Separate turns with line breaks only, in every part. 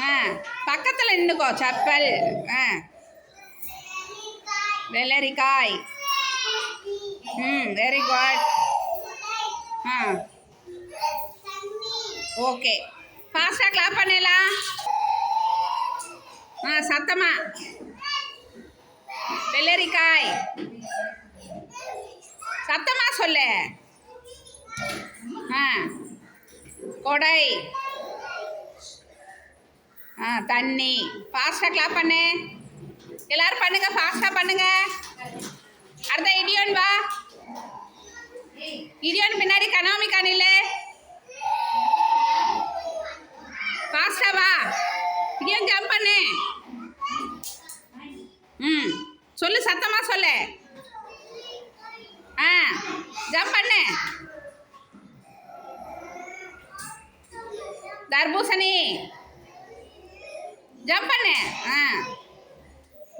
ஆ பக்கத்தில் நின்றுக்கோ செப்பல். ஆ. வெள்ளரிக்காய். ம் வெரி குட் ஆ. ஓகே. ஃபாஸ்ட்டாக கிளாப் பண்ணலாம் ஆ சத்தமா. வெள்ளரிக்காய். சத்தமாக சொல்லு. ஆ. கொடை. ஆ தண்ணி. ஃபாஸ்ட்டாக கிளாப் பண்ணு. எல்லாரும் பண்ணுங்க ஃபாஸ்ட்டாக பண்ணுங்க. அடுத்த இடியோன் வா. இடியோன் பின்னாடி கனாமி காணில் ஃபாஸ்டா வா. இடியோன் ஜம்ப் பண்ணு. ம் சொல்லு சத்தமாக சொல்லு. ஆ ஜம்ப் பண்ணு. தர்பூசணி. ஜம்ப் பண்ணு. ஆ.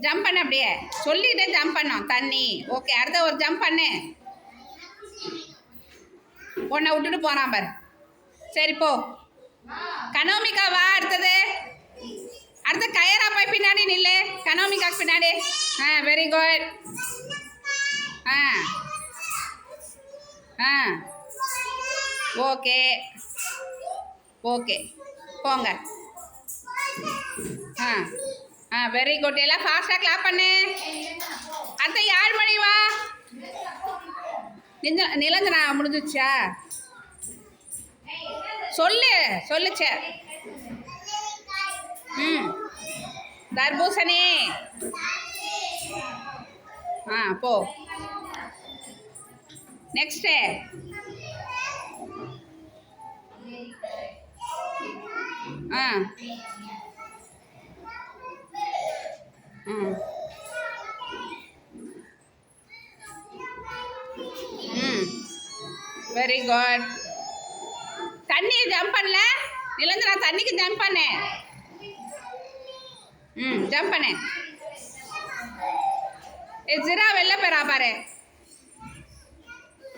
ஜம்ப் பண்ணு அப்படியே. சொல்லிட்டே ஜம்ப் பண்ணோம். தண்ணி. ஓகே அடுத்த ஒரு ஜம்ப் பண்ணு. உன்னை விட்டுட்டு போகிறான் பாரு. சரி போ. கனோமிகா வா அடுத்தது. அடுத்து கயரா போய் பின்னாடி நில்லு. கனோமிகாக்கு பின்னாடி. ஆ வெரி குட் ஆ. ஆ. ஓகே ஓகே போங்க. ஆ ஆ வெரி குட் எல்லாம் ஃபாஸ்ட்டாக கிளாப் பண்ணு. அடுத்த யாழ் மணி வா? நிஞ்ச நிலந்தனா முடிஞ்சிச்சா சொல்லு சொல்லுச்ச ம். தர்பூசணி. ஆ போ. நெக்ஸ்ட்டு ஆ. ம். ம். வெரி குட் தண்ணி ஜம்ப் பண்ணல? நிலந்து நான் தண்ணிக்கு ஜம்ப் பண்ணேன் ம் ஜம்ப் பண்ணு. ஏ ஜிரா வெளில போயிடா பாரு.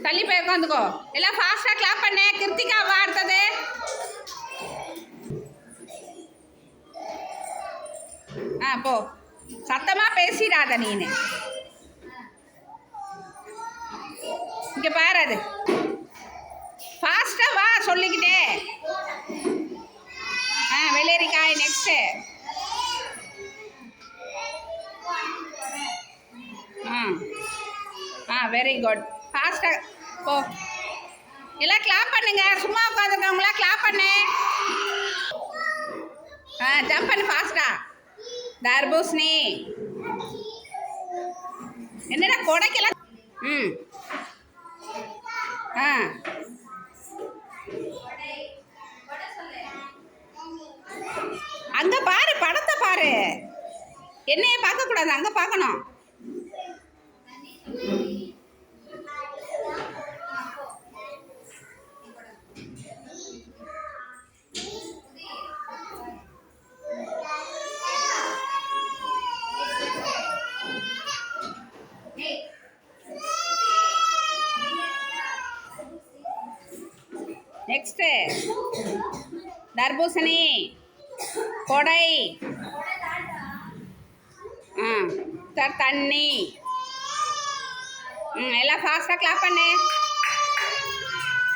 தள்ளி போய் உட்காந்துக்கோ எல்லாம் ஃபாஸ்ட்டாக கிளாப் பண்ணு. கிருத்திகா வா அடுத்தது. ஆ போ. சத்தமாக பேசிடாத நீனு. இங்கே பாரு அது. ஃபாஸ்ட்டாக வா சொல்லிக்கிட்டே. ஆ வெள்ளரிக்காய் நெக்ஸ்ட்டு ஆ ஆ வெரி குட் ஃபாஸ்ட்டாக போ. எல்லாம் கிளாப் பண்ணுங்க. சும்மா உட்காந்துருக்கவங்களாம் கிளாப் பண்ணு. ஆ ஜம்ப் பண்ணு ஃபாஸ்ட்டாக தர்பூசணி. என்னடா கொடைக்கெல்லாம்? ம். ஆ. அங்க பாரு படத்தை பாரு. என்னைய பார்க்க கூடாது அங்க பார்க்கணும். நெக்ஸ்ட்டு. தர்பூசணி. கொடை. ஆ தண்ணி. ம் எல்லாம் ஃபாஸ்ட்டாக கிளாப் பண்ணு.